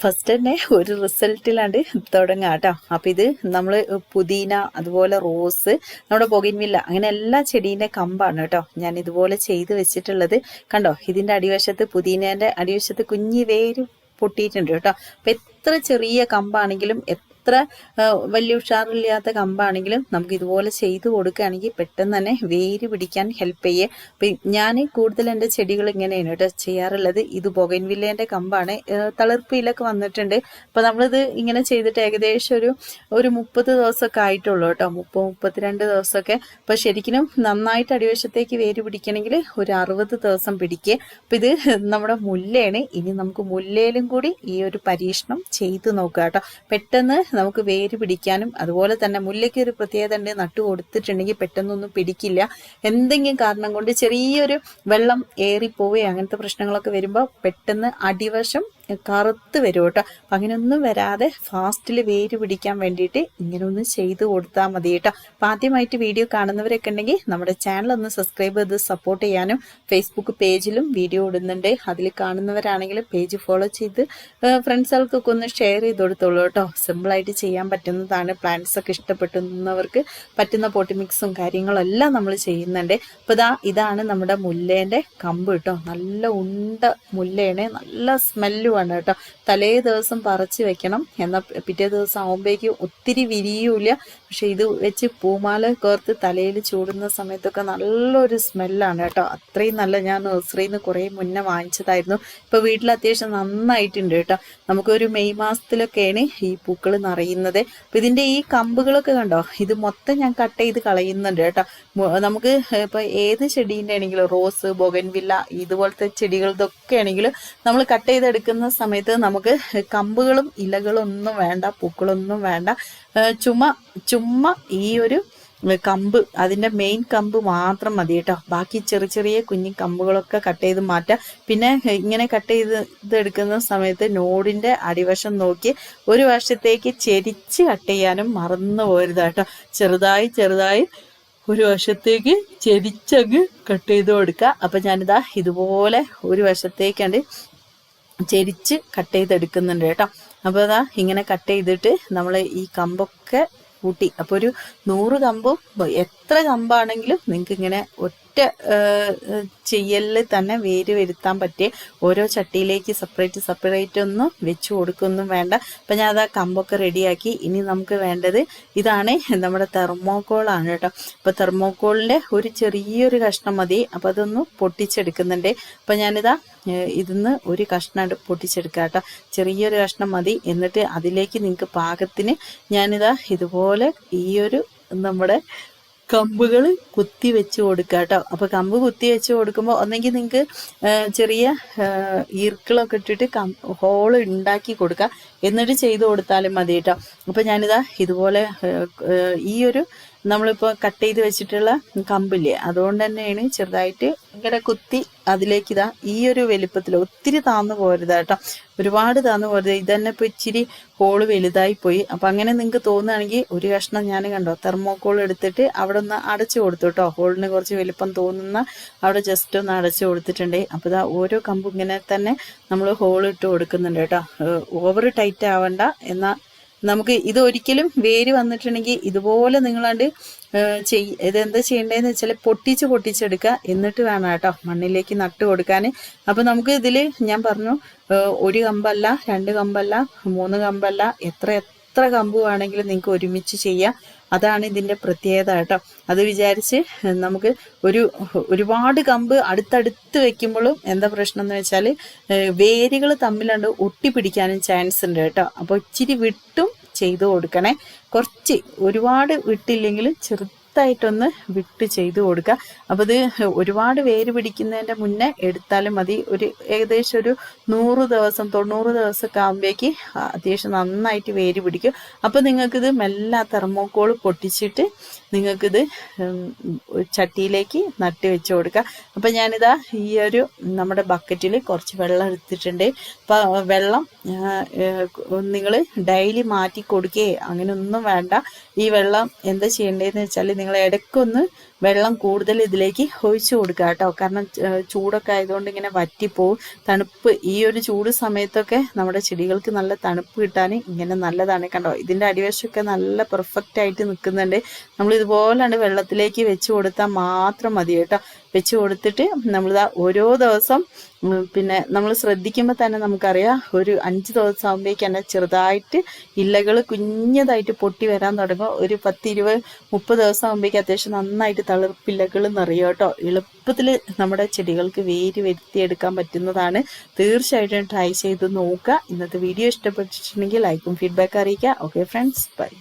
First തന്നെ ഒരു റിസൾട്ടിലാണ്ട് തുടങ്ങാം കേട്ടോ. അപ്പം ഇത് നമ്മൾ പുതിന അതുപോലെ റോസ് നമ്മുടെ പൊകിൻവില്ല അങ്ങനെ എല്ലാ ചെടീന്റെ കമ്പാണ് കേട്ടോ. ഞാൻ ഇതുപോലെ ചെയ്ത് വെച്ചിട്ടുള്ളത് കണ്ടോ? ഇതിന്റെ അടിവശത്ത് പുതിനേന്റെ അടിവശത്ത് കുഞ്ഞി വേര് പൊട്ടിയിട്ടുണ്ട് കേട്ടോ. അപ്പം എത്ര ചെറിയ കമ്പാണെങ്കിലും എത്ര വലിയ ഉഷാറില്ലാത്ത കമ്പാണെങ്കിലും നമുക്ക് ഇതുപോലെ ചെയ്തു കൊടുക്കുകയാണെങ്കിൽ പെട്ടെന്ന് തന്നെ വേര് പിടിക്കാൻ ഹെൽപ്പ് ചെയ്യേ. അപ്പം ഞാൻ കൂടുതൽ എന്റെ ചെടികൾ ഇങ്ങനെയാണ് കേട്ടോ ചെയ്യാറുള്ളത്. ഇത് ബൊഗൻവില്ലേന്റെ കമ്പാണ്. തളിർപ്പിയിലൊക്കെ വന്നിട്ടുണ്ട്. അപ്പം നമ്മളിത് ഇങ്ങനെ ചെയ്തിട്ട് ഏകദേശം ഒരു ഒരു മുപ്പത് ദിവസമൊക്കെ ആയിട്ടുള്ളൂ കേട്ടോ. മുപ്പത് മുപ്പത്തിരണ്ട് ദിവസമൊക്കെ. അപ്പം ശരിക്കും നന്നായിട്ട് അടിവശത്തേക്ക് വേര് പിടിക്കണമെങ്കിൽ ഒരു അറുപത് ദിവസം പിടിക്കുക അപ്പം ഇത് നമ്മുടെ മുല്ലയാണ്. ഇനി നമുക്ക് മുല്ലയിലും കൂടി ഈ ഒരു പരീക്ഷണം ചെയ്തു നോക്കുക കേട്ടോ. പെട്ടെന്ന് നമുക്ക് വേര് പിടിക്കാനും അതുപോലെ തന്നെ മുല്ലയ്ക്ക് ഒരു പ്രത്യേകത ഉണ്ട്. നട്ടു കൊടുത്തിട്ടുണ്ടെങ്കിൽ പെട്ടെന്നൊന്നും പിടിക്കില്ല. എന്തെങ്കിലും കാരണം കൊണ്ട് ചെറിയൊരു വെള്ളം ഏറിപ്പോവുകയോ അങ്ങനത്തെ പ്രശ്നങ്ങളൊക്കെ വരുമ്പോൾ പെട്ടെന്ന് അടിവശം കറുത്ത് വരും കേട്ടോ. അപ്പം അങ്ങനെയൊന്നും വരാതെ ഫാസ്റ്റിൽ വേര് പിടിക്കാൻ വേണ്ടിയിട്ട് ഇങ്ങനെ ഒന്ന് ചെയ്ത് കൊടുത്താൽ മതി കേട്ടോ. അപ്പം ആദ്യമായിട്ട് വീഡിയോ കാണുന്നവരൊക്കെ ഉണ്ടെങ്കിൽ നമ്മുടെ ചാനൽ ഒന്ന് സബ്സ്ക്രൈബ് ചെയ്ത് സപ്പോർട്ട് ചെയ്യാനും ഫേസ്ബുക്ക് പേജിലും വീഡിയോ ഇടുന്നുണ്ട്. അതിൽ കാണുന്നവരാണെങ്കിൽ പേജ് ഫോളോ ചെയ്ത് ഫ്രണ്ട്സുകൾക്കൊക്കെ ഒന്ന് ഷെയർ ചെയ്ത് കൊടുത്തോളൂ കേട്ടോ. സിമ്പിളായിട്ട് ചെയ്യാൻ പറ്റുന്നതാണ്. പ്ലാന്റ്സ് ഒക്കെ ഇഷ്ടപ്പെടുന്നവർക്ക് പറ്റുന്ന പോട്ടി മിക്സും കാര്യങ്ങളും എല്ലാം നമ്മൾ ചെയ്യുന്നുണ്ട്. അപ്പോൾ ഇതാ ഇതാണ് നമ്മുടെ മുല്ലേന്റെ കമ്പ് കേട്ടോ. നല്ല ഉണ്ട മുല്ലേനെ നല്ല സ്മെല്ലുമാണ് കേട്ടോ. തലേ ദിവസം പറിച്ച് വെക്കണം. എന്നാൽ പിറ്റേ ദിവസം ആകുമ്പോഴേക്കും ഒത്തിരി വിരിയൂല പക്ഷെ ഇത് വെച്ച് പൂമാല കോർത്ത് തലയിൽ ചൂടുന്ന സമയത്തൊക്കെ നല്ലൊരു സ്മെല്ലാണ് കേട്ടോ. അത്രയും നല്ല ഞാൻ നഴ്സറിയിൽ നിന്ന് കുറേ മുന്നേ വാങ്ങിച്ചതായിരുന്നു. ഇപ്പോൾ വീട്ടിൽ അത്യാവശ്യം നന്നായിട്ടുണ്ട് കേട്ടോ. നമുക്കൊരു മെയ് മാസത്തിലൊക്കെയാണ് ഈ പൂക്കൾ നിറയുന്നത്. അപ്പം ഇതിന്റെ ഈ കമ്പുകളൊക്കെ കണ്ടോ? ഇത് മൊത്തം ഞാൻ കട്ട് ചെയ്ത് കളയുന്നുണ്ട് കേട്ടോ. നമുക്ക് ഇപ്പോൾ ഏത് ചെടീന്റെ ആണെങ്കിലും റോസ് ബൊഗൻവില്ല ഇതുപോലത്തെ ചെടികളതൊക്കെ ആണെങ്കിലും നമ്മൾ കട്ട് ചെയ്തെടുക്കുന്ന സമയത്ത് നമുക്ക് കമ്പുകളും ഇലകളും ഒന്നും വേണ്ട പൂക്കളൊന്നും വേണ്ട. ചുമ ചുമ ഈ ഒരു കമ്പ് അതിന്റെ മെയിൻ കമ്പ് മാത്രം മതി കേട്ടോ. ബാക്കി ചെറിയ ചെറിയ കുഞ്ഞു കമ്പുകളൊക്കെ കട്ട് ചെയ്ത് മാറ്റാം. പിന്നെ ഇങ്ങനെ കട്ട് ചെയ്ത് ഇതെടുക്കുന്ന സമയത്ത് നോഡിന്റെ അടിവശം നോക്കി ഒരു വശത്തേക്ക് ചെരിച്ച് കട്ട് ചെയ്യാനും മറന്നു പോരുത് കേട്ടോ. ചെറുതായി ചെറുതായി ഒരു വശത്തേക്ക് ചെരിച്ചങ്ങ് കട്ട് ചെയ്ത് കൊടുക്കുക. അപ്പം ഞാനിതാ ഇതുപോലെ ഒരു വശത്തേക്കാണ്ട് ചെരിച്ച് കട്ട് ചെയ്തെടുക്കുന്നുണ്ട് കേട്ടോ. അപ്പോൾ അതാ ഇങ്ങനെ കട്ട് ചെയ്തിട്ട് നമ്മൾ ഈ കമ്പൊക്കെ കൂട്ടി. അപ്പോൾ ഒരു നൂറ് കമ്പും എത്ര കമ്പാണെങ്കിലും നിങ്ങൾക്ക് ഇങ്ങനെ ഒറ്റ ചെയ്യലിൽ തന്നെ വേര് വരുത്താൻ പറ്റിയ ഓരോ ചട്ടിയിലേക്ക് സെപ്പറേറ്റ് സെപ്പറേറ്റ് ഒന്നും വെച്ച് കൊടുക്കൊന്നും വേണ്ട. അപ്പം ഞാൻ അത് ആ കമ്പൊക്കെ റെഡിയാക്കി. ഇനി നമുക്ക് വേണ്ടത് ഇതാണ് നമ്മുടെ തെർമോക്കോളാണ് കേട്ടോ. അപ്പോൾ തെർമോക്കോളിന്റെ ഒരു ചെറിയൊരു കഷ്ണം മതി. അപ്പോൾ അതൊന്ന് പൊട്ടിച്ചെടുക്കുന്നുണ്ട്. അപ്പം ഞാനിതാ ഇതിന്ന് ഒരു കഷ്ണം പൊട്ടിച്ചെടുക്കുക പൊട്ടിച്ചെടുക്കാം കേട്ടോ. ചെറിയൊരു കഷ്ണം മതി. എന്നിട്ട് അതിലേക്ക് നിങ്ങൾക്ക് പാകത്തിന് ഞാനിതാ ഇതുപോലെ ഈ ഒരു നമ്മുടെ കമ്പുകൾ കുത്തി വെച്ച് കൊടുക്കുക കേട്ടോ. അപ്പോൾ കമ്പ് കുത്തി വെച്ച് കൊടുക്കുമ്പോൾ ഒന്നെങ്കിൽ നിങ്ങൾക്ക് ചെറിയ ഈർക്കിളൊക്കെ ഇട്ടിട്ട് കം ഹോൾ ഉണ്ടാക്കി കൊടുക്കുക. എന്നിട്ട് ചെയ്തു കൊടുത്താലും മതി കേട്ടോ. അപ്പം ഞാനിതാ ഇതുപോലെ ഈ ഒരു നമ്മളിപ്പോൾ കട്ട് ചെയ്ത് വെച്ചിട്ടുള്ള കമ്പില്ലേ അതുകൊണ്ട് തന്നെയാണ് ചെറുതായിട്ട് ഇങ്ങനെ കുത്തി അതിലേക്ക് ഇതാ ഈ ഒരു വലിപ്പത്തിൽ ഒത്തിരി താന്നു പോരുത് കേട്ടോ. ഒരുപാട് താന്നു പോരുത്. ഇതന്നെ ഇപ്പോൾ ഇച്ചിരി ഹോൾ വലുതായി പോയി. അപ്പം അങ്ങനെ നിങ്ങൾക്ക് തോന്നുകയാണെങ്കിൽ ഒരു കഷ്ണം ഞാൻ കണ്ടോ തെർമോക്കോൾ എടുത്തിട്ട് അവിടെ ഒന്ന് അടച്ചു കൊടുത്തു കേട്ടോ. ഹോളിന് കുറച്ച് വലിപ്പം തോന്നുന്ന അവിടെ ജസ്റ്റ് ഒന്ന് അടച്ചു കൊടുത്തിട്ടുണ്ട്. അപ്പോൾ ഇതാ ഓരോ കമ്പും ഇങ്ങനെ തന്നെ നമ്മൾ ഹോൾ ഇട്ട് കൊടുക്കുന്നുണ്ട് കേട്ടോ. ഓവർ ടൈറ്റ് ആവണ്ട. എന്നാൽ നമുക്ക് ഇത് ഒരിക്കലും വേര് വന്നിട്ടുണ്ടെങ്കിൽ ഇതുപോലെ നിങ്ങളാണ്ട് ചെയ് ഇതെന്താ ചെയ്യേണ്ടതെന്ന് വെച്ചാൽ പൊട്ടിച്ച് പൊട്ടിച്ചെടുക്കുക. എന്നിട്ട് വേണം കേട്ടോ മണ്ണിലേക്ക് നട്ട് കൊടുക്കാൻ അപ്പോൾ നമുക്ക് ഇതിൽ ഞാൻ പറഞ്ഞു ഒരു കമ്പല്ല രണ്ട് കമ്പല്ല മൂന്ന് കമ്പല്ല എത്ര എത്ര കമ്പ് വേണമെങ്കിലും നിങ്ങൾക്ക് ഒരുമിച്ച് ചെയ്യാം. അതാണ് ഇതിന്റെ പ്രത്യേകത കേട്ടോ. അത് വിചാരിച്ച് നമുക്ക് ഒരു ഒരുപാട് കമ്പ് അടുത്തടുത്ത് വെക്കുമ്പോഴും എന്താ പ്രശ്നം എന്ന് വെച്ചാൽ വേരുകൾ തമ്മിലുണ്ട് ഒട്ടിപ്പിടിക്കാനും ചാൻസ് ഉണ്ട് കേട്ടോ. അപ്പോൾ ഇച്ചിരി വിട്ടും ചെയ്തു കൊടുക്കണേ. കുറച്ച് ഒരുപാട് വിട്ടില്ലെങ്കിലും ചെറുതായിട്ടൊന്ന് വിട്ട് ചെയ്തു കൊടുക്കുക അപ്പോൾ ഇത് ഒരുപാട് വേര് പിടിക്കുന്നതിന്റെ മുന്നേ എടുത്താലും മതി. ഒരു ഏകദേശം ഒരു നൂറ് ദിവസം തൊണ്ണൂറ് ദിവസമൊക്കെ ആകുമ്പോഴേക്ക് അത്യാവശ്യം നന്നായിട്ട് വേര് പിടിക്കും. അപ്പോൾ നിങ്ങൾക്കിത് മെല്ലെ തെർമോക്കോൾ പൊട്ടിച്ചിട്ട് നിങ്ങൾക്കിത് ചട്ടിയിലേക്ക് നട്ടി വെച്ച് കൊടുക്കുക അപ്പം ഞാനിതാ ഈ ഒരു നമ്മുടെ ബക്കറ്റിൽ കുറച്ച് വെള്ളം എടുത്തിട്ടുണ്ട്. അപ്പം വെള്ളം നിങ്ങൾ ഡെയിലി മാറ്റി കൊടുക്കുകയോ അങ്ങനെ ഒന്നും വേണ്ട. ഈ വെള്ളം എന്താ ചെയ്യേണ്ടതെന്ന് വെച്ചാൽ നിങ്ങൾ ഇടയ്ക്കൊന്ന് വെള്ളം കൂടുതൽ ഇതിലേക്ക് ഒഴിച്ചു കൊടുക്കുക കേട്ടോ. കാരണം ചൂടൊക്കെ ആയതുകൊണ്ട് ഇങ്ങനെ വറ്റിപ്പോവും. തണുപ്പ് ഈ ഒരു ചൂട് സമയത്തൊക്കെ നമ്മുടെ ചെടികൾക്ക് നല്ല തണുപ്പ് കിട്ടാൻ ഇങ്ങനെ നല്ലതാണ്. കണ്ടോ? ഇതിന്റെ അടിവശമൊക്കെ നല്ല പെർഫെക്റ്റ് ആയിട്ട് നിൽക്കുന്നുണ്ട്. നമ്മൾ ഇതുപോലാണ് വെള്ളത്തിലേക്ക് വെച്ച് കൊടുത്താൽ മാത്രം മതി കേട്ടോ. വെച്ച് കൊടുത്തിട്ട് നമ്മളിതാ ഓരോ ദിവസം പിന്നെ നമ്മൾ ശ്രദ്ധിക്കുമ്പോൾ തന്നെ നമുക്കറിയാം ഒരു അഞ്ച് ദിവസം ആകുമ്പോഴേക്ക് തന്നെ ചെറുതായിട്ട് ഇലകൾ കുഞ്ഞതായിട്ട് പൊട്ടി വരാൻ തുടങ്ങും. ഒരു പത്ത് ഇരുപത് മുപ്പത് ദിവസം ആകുമ്പോഴേക്ക് അത്യാവശ്യം നന്നായിട്ട് തളിർപ്പിലകൾ നിറയും കേട്ടോ. എളുപ്പത്തിൽ നമ്മുടെ ചെടികൾക്ക് വേര് വരുത്തിയെടുക്കാൻ പറ്റുന്നതാണ്. തീർച്ചയായിട്ടും ട്രൈ ചെയ്ത് നോക്കുക. ഇന്നത്തെ വീഡിയോ ഇഷ്ടപ്പെട്ടിട്ടുണ്ടെങ്കിൽ ലൈക്കും ഫീഡ്ബാക്ക് അറിയിക്കുക. Okay friends bye